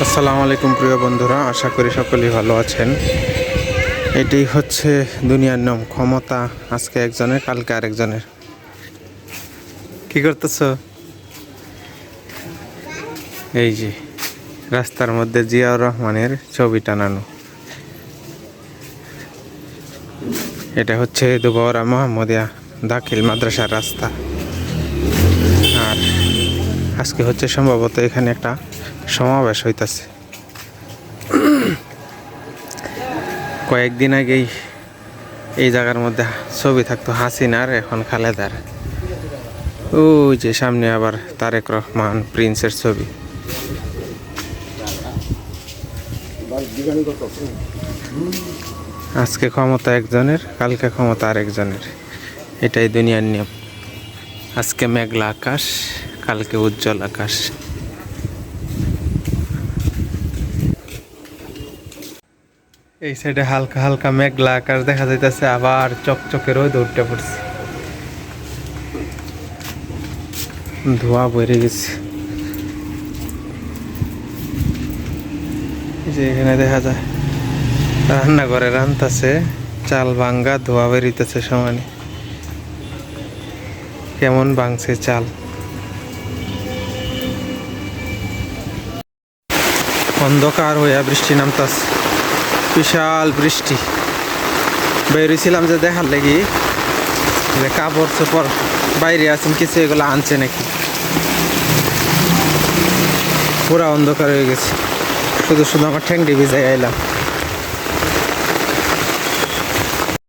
আসসালামু আলাইকুম প্রিয় বন্ধুরা, আশা করি সকলেই ভালো আছেন। এটি হচ্ছে দুনিয়ার নিয়ম, ক্ষমতা আজকে একজনের, কালকে আরেকজনের। কি করতেছ? এই যে, রাস্তার মধ্যে জিয়াউর রহমানের ছবি টানানো। এটা হচ্ছে দুবাওরা মোহাম্মদিয়া দাখিল মাদ্রাসার রাস্তা। আর আজকে হচ্ছে সম্ভবত এখানে একটা সমাবেশ হইতাছে। কয়েকদিন আগেই এই জায়গার মধ্যে ছবি থাকতো হাসিনার, এখন খালেদার। ওই যে সামনে আবার তারেক রহমান প্রিন্সের ছবি। আজকে ক্ষমতা একজনের, কালকে ক্ষমতা আরেকজনের। এটাই দুনিয়ার নিয়ম। আজকে মেঘলা আকাশ কালকে উজ্জ্বল আকাশ। এই সাইডে হালকা হালকা মেঘলা আকাশ দেখা যাইতেছে, আবার চকচকে রোদ উঠতে পড়ছে। ধোয়া বেড়ে গেছে। যে এখানে দেখা যায়, রান্নাঘরে রান্তাছে চাল ভাঙ্গা, ধোয়া বেরিতেছে সমানে। কেমন ভাঙছে চাল। অন্ধকার হইয়া বৃষ্টি নামতাস বিশাল বৃষ্টি। বেরিয়েছিলাম যে দেখার লেগে, যে কাপড় চোপড় বাইরে আছেন, কিছু এগুলো আনছে নাকি। পুরা অন্ধকার হয়ে গেছে। শুধু শুধু আমার ঠ্যাংটি ভিজাই আইলাম।